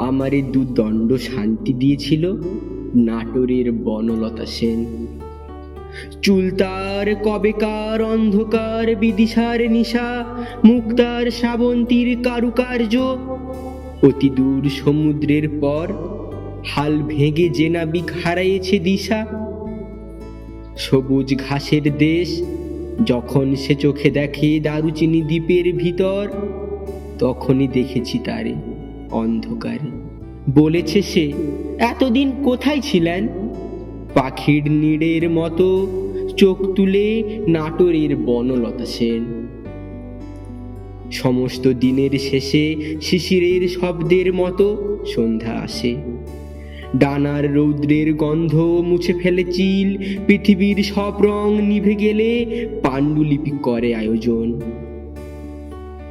আমারে দুদণ্ড শান্তি দিয়েছিল নাটোরের বনলতা সেন। চুলতার কবেকার অন্ধকার, বিদিশার নিশা, মুক্তার শ্রাবন্তীর কারুকার্য। অতি দূর সমুদ্রের পর হাল ভেঙে যে নাবিক হারাইয়েছে দিশা। সবুজ ঘাসের দেশ যখন সে চোখে দেখে দারুচিনি দ্বীপের ভিতর, তখনই দেখেছি তারে। অন্ধকারে। বলেছে সে, এতদিন কোথায় ছিলেন? পাখির নীড়ের মতো চোখ তুলে নাটোরের বনলতা সেন। সমস্ত দিনের শেষে শিশিরের শব্দের মতো সন্ধ্যা আসে। ডানার রৌদ্রের গন্ধ মুছে ফেলে চিল, পৃথিবীর সব রং নিভে গেলে পাণ্ডুলিপি করে আয়োজন।